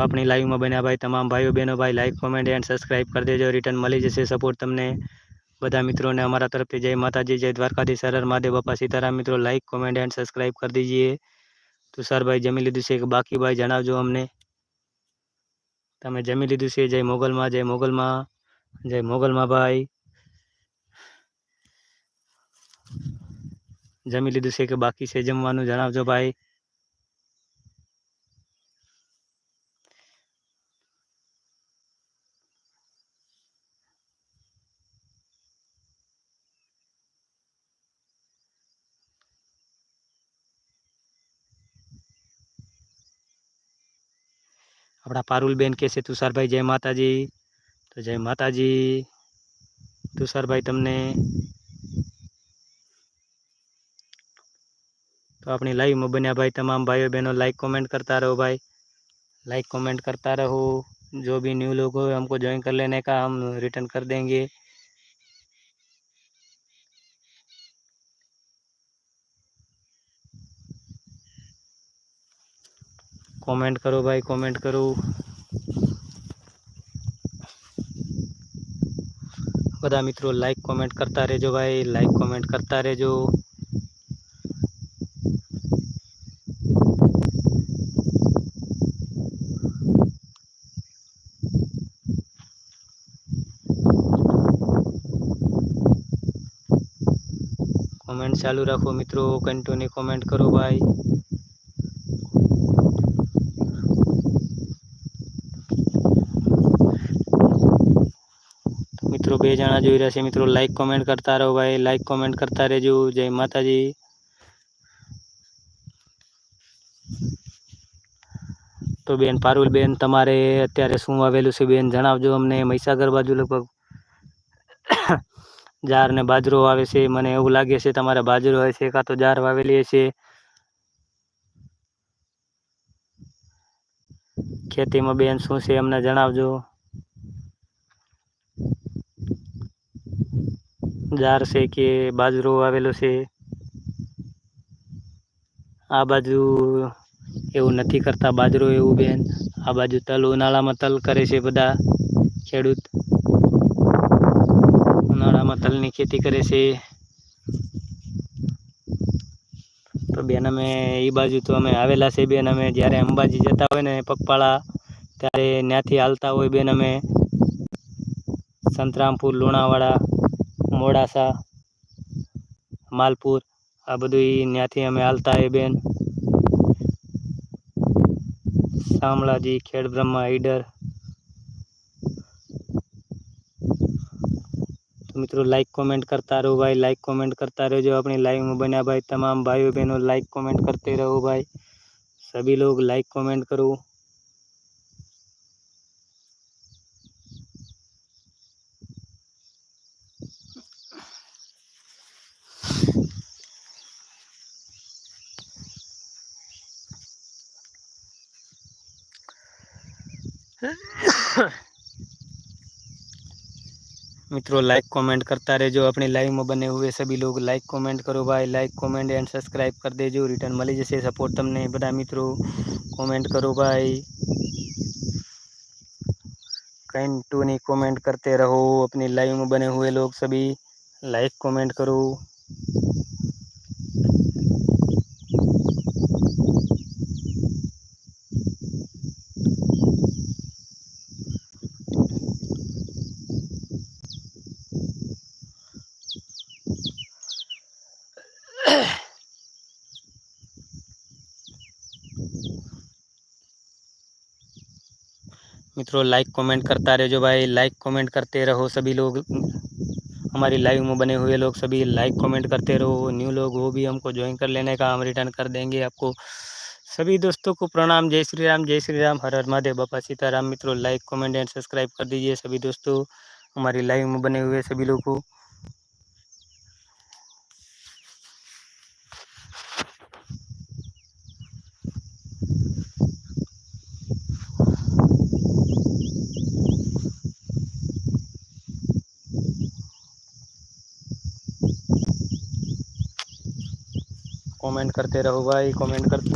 આપણી લાઈવમાં બન્યા ભાઈ, તમામ ભાઈઓ, બહેનો ભાઈ લાઈક કોમેન્ટ એન્ડ સબસ્ક્રાઈબ કરી દેજો. રિટર્ન મળી જશે સપોર્ટ તમને. બધા મિત્રોને અમારા તરફથી જય માતાજી, જય દ્વારકાધીશ સરર મહાદેવ, બાપા સીતારામ મિત્રો. લાઈક કોમેન્ટ એન્ડ સબસ્ક્રાઈબ કરી દીજીએ. તુષારભાઈ જમી લીધું છે કે બાકી ભાઈ જણાવજો અમને. તમે જમી લીધું છે જય મોગલમાં જય મોગલમાં જય મોગલમાં ભાઈ. જમી લીધું છે કે બાકી છે જમવાનું જણાવજો ભાઈ. આપણા પારુલબેન કહે છે તુષારભાઈ જય માતાજી તો જય માતાજી તુષારભાઈ તમને તો આપણી લાઈવમાં બન્યા ભાઈ તમામ ભાઈઓ બહેનો लाइक कमेंट करता रहो भाई लाइक कमेंट करता रहो जो भी न्यू लोग हो हमको ज्वाइन कर लेने का हम रिटर्न कर देंगे कमेंट करो भाई, कमेंट करो। बदा मित्रों लाइक कमेंट करता रहो भाई लाइक कमेंट करता रहो कमेंट चालू रखो मित्रों कंटोनी कमेंट करो भाई। મિત્રો બે જણા જોઈ રહ્યા છે. મિત્રો લાઈક કોમેન્ટ કરતા રહો ભાઈ. લાઈક કોમેન્ટ કરતા રહેજો. જય માતાજી. તો બેન, પારુલ બેન, તમારે અત્યારે શું આવેલું છે બેન જણાવજો અમને. મહીસાગર બાજુ લગભગ જાર ને બાજરો આવે છે. મને એવું લાગે છે તમારે બાજરો હોય છે કાં તો જાર વાવેલી હશે. ખેતીમાં બેન શું છે અમને જણાવજો. જાર છે કે બાજરો આવેલો છે? આ બાજુ એવું નથી કરતા બાજરો એવું બેન. આ બાજુ તલ ઉનાળામાં તલ કરે છે બધા ખેડૂત. ઉનાળામાં તલની ખેતી કરે છે. તો બેન, અમે એ બાજુ તો અમે આવેલા છે બેન. અમે જ્યારે અંબાજી જતા હોય ને પગપાળા, ત્યારે ત્યાંથી હાલતા હોય બેન અમે. સંતરામપુર, લુણાવાડા મોડાસા, માલપુર, આ બધું ત્યાંથી અમે હાલતા એ બેન. શામળાજી ખેડ બ્રહ્મા તો મિત્રો લાઇક કોમેન્ટ કરતા રહો ભાઈ લાઈક કોમેન્ટ કરતા રહેજો. આપણી લાઈવમાં બન્યા ભાઈ તમામ ભાઈઓ બહેનો લાઇક કોમેન્ટ કરતા રહો ભાઈ. સભી લોગ લાઈક કોમેન્ટ કરો. મિત્રો लाइक कमेंट करता રહેજો આપણી લાઈવમાં બને हुए सभी लोग लाइक कमेंट करो भाई लाइक कमेंट एंड सब्सक्राइब कर देજો રિટર્ન મળી જશે સપોર્ટ તમને બધા મિત્રો कमेंट करो भाई कंटू नहीं कमेंट करते रहो अपनी लाइव में बने हुए लोग सभी लाइक कमेंट करो मित्रों लाइक कमेंट करता रहे जो भाई लाइक कमेंट करते रहो सभी लोग। हमारी लाइव में बने हुए लोग सभी लाइक कमेंट करते रहो। न्यू लोग, वो भी हमको ज्वाइन कर लेने का, हम रिटर्न कर देंगे आपको। सभी दोस्तों को प्रणाम। जय श्री राम, जय श्री राम। हर हर महादेव, बापा सीताराम। मित्रों लाइक कॉमेंट एंड सब्सक्राइब कर दीजिए सभी दोस्तों। हमारी लाइव में बने हुए सभी लोग को। कमेंट करते रहो भाई कमेंट करते